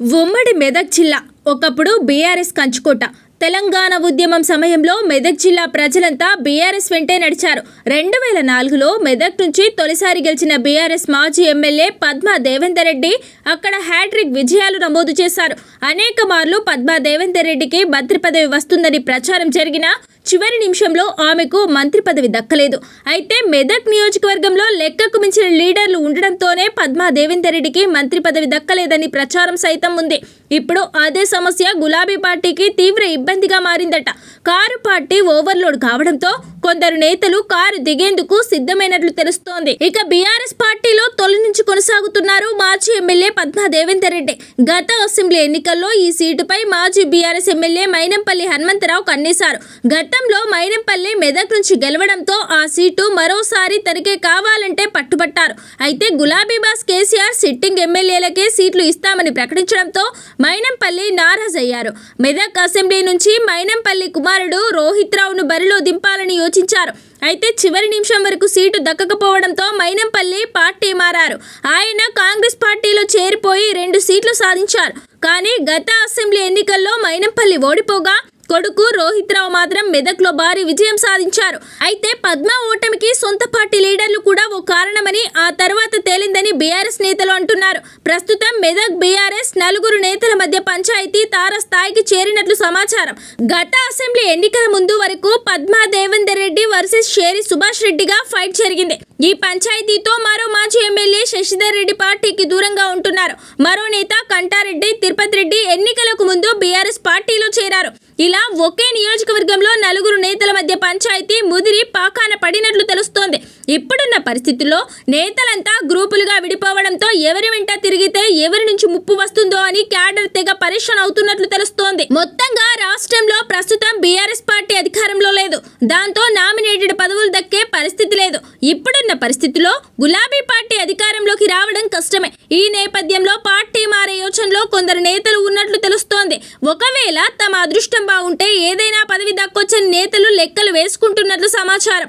ఉమ్మడి మెదక్ జిల్లా ఒకప్పుడు బీఆర్ఎస్ కంచుకోట. తెలంగాణ ఉద్యమం సమయంలో మెదక్ జిల్లా ప్రజలంతా బీఆర్ఎస్ వెంటే నడిచారు. రెండు వేల నాలుగులో మెదక్ నుంచి తొలిసారి గెలిచిన బీఆర్ఎస్ మాజీ ఎమ్మెల్యే పద్మా దేవేందర్ రెడ్డి అక్కడ హ్యాట్రిక్ విజయాలు నమోదు చేశారు. అనేక మార్లు పద్మా దేవేందర్ రెడ్డికి మంత్రి పదవి వస్తుందని ప్రచారం జరిగినా చివరి నిమిషంలో ఆమెకు మంత్రి పదవి దక్కలేదు. అయితే మెదక్ నియోజకవర్గంలో లెక్కకు మించిన లీడర్లు ఉండడంతోనే పద్మా దేవేందర్ రెడ్డికి మంత్రి పదవి దక్కలేదని ప్రచారం సైతం ఉంది. ఇప్పుడు అదే సమస్య గులాబీ పార్టీకి తీవ్ర ఇబ్బందిగా మారిందట. కారు పార్టీ ఓవర్లోడ్ కావడంతో కొందరు నేతలు కారు దిగేందుకు సిద్ధమైనట్లు తెలుస్తోంది. ఇక బీఆర్ఎస్ పార్టీలో తొలి నుంచి కొనసాగుతున్నారు మాజీ ఎమ్మెల్యే పద్మా దేవేందర్ రెడ్డి. గత అసెంబ్లీ ఎన్నికల్లో ఈ సీటుపై మాజీ బీఆర్ఎస్ ఎమ్మెల్యే మైనంపల్లి హనుమంతరావు కన్నేశారు. గతంలో మైనంపల్లి మెదక్ నుంచి గెలవడంతో ఆ సీటు మరోసారి తనకే కావాలంటే పట్టుబట్టారు. అయితే గులాబీ బాస్ కేసీఆర్ సిట్టింగ్ ఎమ్మెల్యేలకే సీట్లు ఇస్తామని ప్రకటించడంతో మైనంపల్లి నారాజ్ అయ్యారు మెదక్ అసెంబ్లీ నుంచి మైనంపల్లి కుమారుడు రోహిత్ రావును బరిలో దింపాలని ఆలోచించారు. అయితే చివరి నిమిషం వరకు సీటు దక్కకపోవడంతో మైనంపల్లి పార్టీ మారారు. ఆయన కాంగ్రెస్ పార్టీలో చేరిపోయి రెండు సీట్లు సాధించారు. కానీ గత అసెంబ్లీ ఎన్నికల్లో మైనంపల్లి ఓడిపోగా కొడుకు రోహిత్ రావు మాత్రం మెదక్లో భారీ విజయం సాధించారు. అయితే పద్మ ఓటమికి సొంత పార్టీ లీడర్లు కూడా ఓ కారణమని ఆ తర్వాత తేలిందని బీఆర్ఎస్ నేతలు అంటున్నారు. ప్రస్తుతం మెదక్ బీఆర్ఎస్ నలుగురు నేతల మధ్య పంచాయతీ తార స్థాయికి చేరినట్లు సమాచారం. గత అసెంబ్లీ ఎన్నికల ముందు వరకు పద్మా దేవేందర్ రెడ్డి వర్సెస్ షేరి సుభాష్ రెడ్డిగా ఫైట్ జరిగింది. ఈ పంచాయతీతో మరో మాజీ ఎమ్మెల్యే శశిధర్ రెడ్డి పార్టీకి దూరంగా ఉంటున్నారు. మరో నేత కంటారెడ్డి తిరుపతి రెడ్డి ఎన్నికలకు ముందు బీఆర్ఎస్ పార్టీలో చేరారు. ఇలా ఒకే నియోజకవర్గంలో నలుగురు నేతల మధ్య పంచాయతీ ముదిరి పాకాన పడినట్లు తెలుస్తోంది. ఇప్పుడున్న పరిస్థితుల్లో నేతలంతా గ్రూపులుగా విడిపోవడంతో ఎవరి వెంట తిరిగితే ఎవరి నుంచి ముప్పు వస్తుందో అని క్యాడర్ తెగ పరేషాన్ అవుతున్నట్లు తెలుస్తోంది. మొత్తంగా రాష్ట్రంలో ప్రస్తుతం బీఆర్ఎస్ పార్టీ అధికారంలో లేదు. దాంతో నామినేటెడ్ పదవులు దక్కే పరిస్థితి లేదు. ఇప్పుడు పరిస్థితిలో గులాబీ పార్టీ అధికారంలోకి రావడం కష్టమే. ఈ నేపథ్యంలో పార్టీ మారే యోచనలో కొందరు నేతలు ఉన్నట్లు తెలుస్తోంది. ఒకవేళ తమ అదృష్టం బాగుంటే ఏదైనా పదవి దక్కొచ్చని నేతలు లెక్కలు వేసుకుంటున్నట్లు సమాచారం.